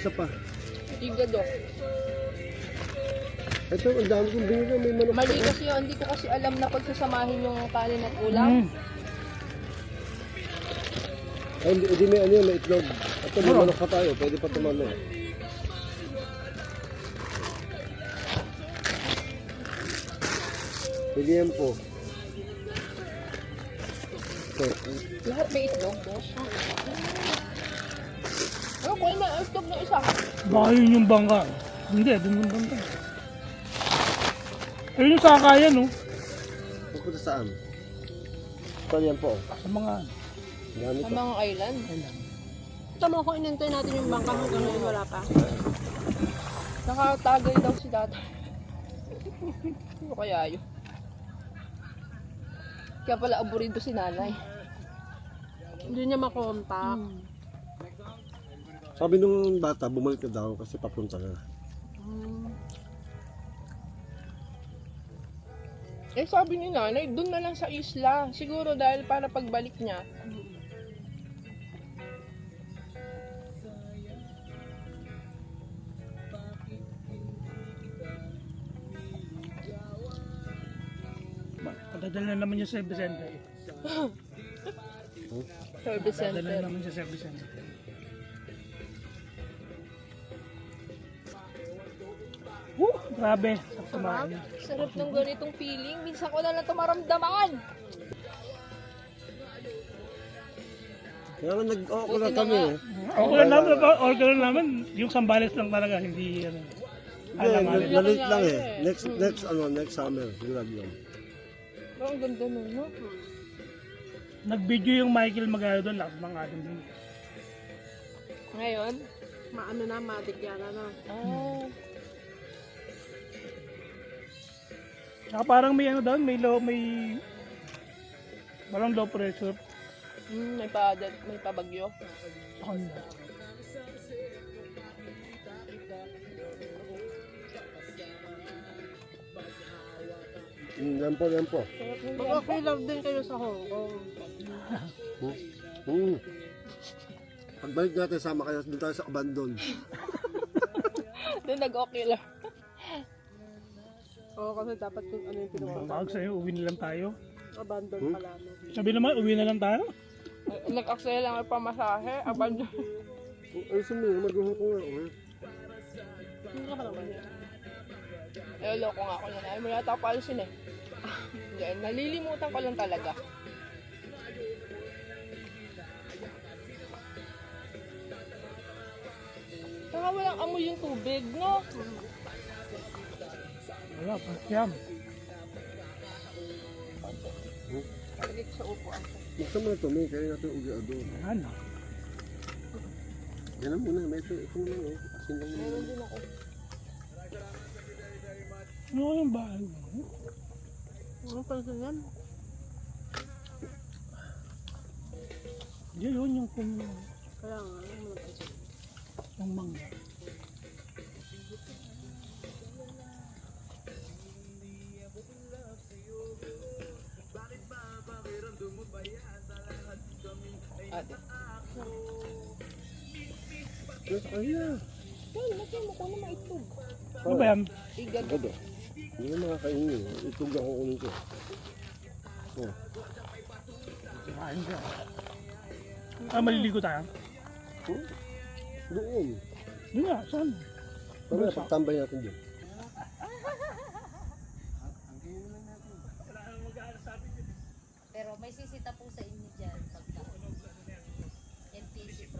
isa pa. Igado. Ito, ang dami kong binigay. May manok. Mali kasi yun. Hindi ko kasi alam na pagsasamahin yung kanin at ulam. Mm. Ay, hindi, hindi may ano yun, may itlog. At may ano? manok pa tayo. Pwede pa tumalo. Sige yan po. Lahat may itlog, boss. Ano, kuha na ang itlog ng isa. Baka yun yung bangka. Hindi, dun yung bangka. Ayun yung sakayan, no? pupunta saan? Saan yan po? Sa mga... Gamit Sa mga island. Tama ko inintay natin yung bangka hanggang ngayon wala pa. Nakatagay daw si dati. ano kaya yun? Kaya pala aburido si nanay. Hindi niya makontak. Sabi nung bata, bumalik na daw kasi papunta na. Eh sabi ni nanay, dun na lang sa isla. Siguro dahil para pagbalik niya. Padadala naman niya sa Vicente. Service Padadala center. naman siya sa Vicente. Grabe. Sa kumain. Sarap ng ganitong feeling. Minsan ko na lang ito maramdaman. Kaya nga nag-okay na na kami eh. Okay lang namin, order lang namin, yung sambales lang talaga, hindi ano. Hindi, na- nalit lang eh. eh. Next, next, ano, next summer. Sigurado yun. Ang ganda nun, no? Nag-video yung Michael Magalo doon, lakas ng ating din. Ngayon? Maano na, matik yan ano. Ah. Saka parang may ano doon, may low, may parang low pressure. Hmm, may pa may pabagyo. Ano? Mm, yan po, yan po. Mag-okay love din kayo sa Hong Kong. Hmm? Hmm. Pagbalik natin, sama kayo. Doon tayo sa abandon. Doon nag-okay lang. Oo, kasi dapat kung ano yung pinupunta. Tawag sa'yo, uwi na lang tayo. Abandon Hmm? pala. No? Sabi naman, uwi na lang tayo. Nag-aksaya lang ang pamasahe. Abandon. Ay, sumi, mag-uhong ko nga. oh. Hindi ka pa naman yan. Eh, loko nga ako na. Ay, may yata ako alisin eh. Hindi, nalilimutan ko lang talaga. Saka walang amoy yung tubig, no? Wala, pasyam. Ko sa upuan. Buksan mo na ito, may kaya natin ugi doon. Ano? Yan lang muna, may ito, ito muna, oh. Asin lang muna. Meron din ako. Ano yung bahay mo? Ano pansin yan? Yan yun, yung kung Kaya nga, ano mo napansin? yung mangga. Ate. Yes, kaya. Yan, lagyan mo ko na maitlog. Ano ba yan? Igad. Gado. Hindi na makakainin. Itog ako kunin ko. Oh. Kain ka. Ah, maliligo tayo. Hmm? Doon. Yun nga, saan? Mamaya pagtambay natin doon. Pero may sisita po sa inyo dyan Sí, sí.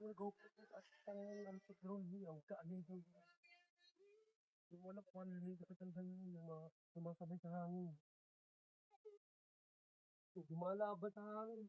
Pamulan! Yung wala pa nalilin sa katanggal yun, yung mga sumasabay sa hangin. Lumalaban sa hangin.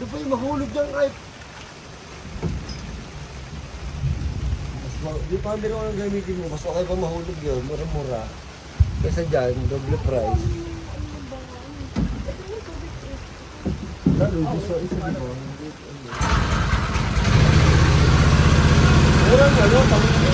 Ano ba yung mahulog dyan kahit Mas ma- Di pa meron ang gamitin mo, mas okay pa mahulog yun, mura-mura. Kesa dyan, doble price. Lalo, gusto isa di ba? Mura nga, no? Pamilya.